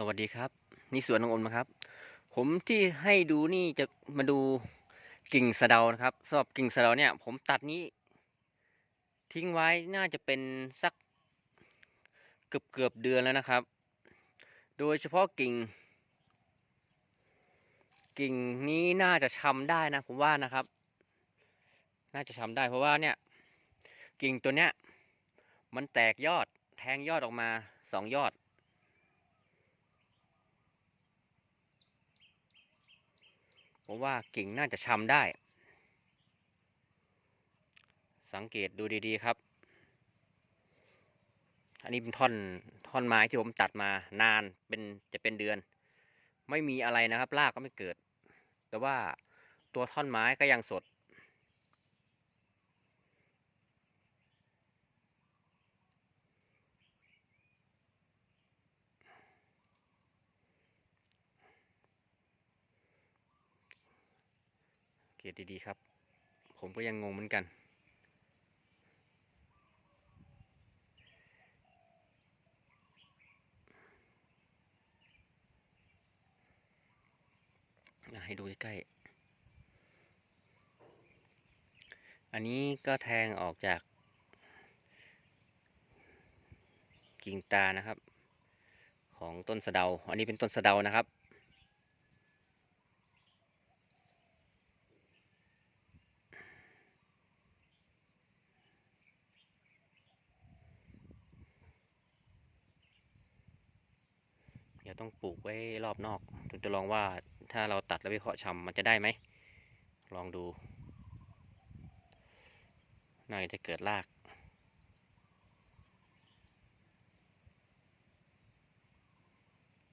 สวัสดีครับ นี่สวนของอมนะครับ ผมที่ให้ดูนี่จะมาดูกิ่งสะเดานะครับสำหรับกิ่งสะเดาเนี่ย ผมตัดนี้ ทิ้งไว้น่าจะเป็นสักเกือบเกือบเดือนแล้วนะครับ โดยเฉพาะกิ่ง กิ่งนี้น่าจะชำได้นะ ผมว่านะครับ น่าจะชำได้เพราะว่าเนี่ย กิ่งตัวเนี้ยมันแตกยอดแทงยอดออกมาสองยอด ผมว่ากิ่งน่าจะชำได้ สังเกตดูดีๆครับ อันนี้เป็นท่อนท่อนไม้ที่ผมตัดมานานเป็นจะเป็นเดือน ไม่มีอะไรนะครับรากก็ไม่เกิด แต่ว่าตัวท่อนไม้ก็ยังสด เกียรดีๆครับ ผมก็ยังงงเหมือนกันอะให้ดูใกล้ๆอันนี้ก็แทงออกจากกิ่งตานะครับ ของต้นสะเดา อันนี้เป็นต้นสะเดานะครับ ดี๋ยวต้องปลูกไว้รอบนอกถึงจะลองว่าถ้าเราตัดแล้วไปเพาะชำมันจะได้ไหม ลองดู น่าจะเกิดราก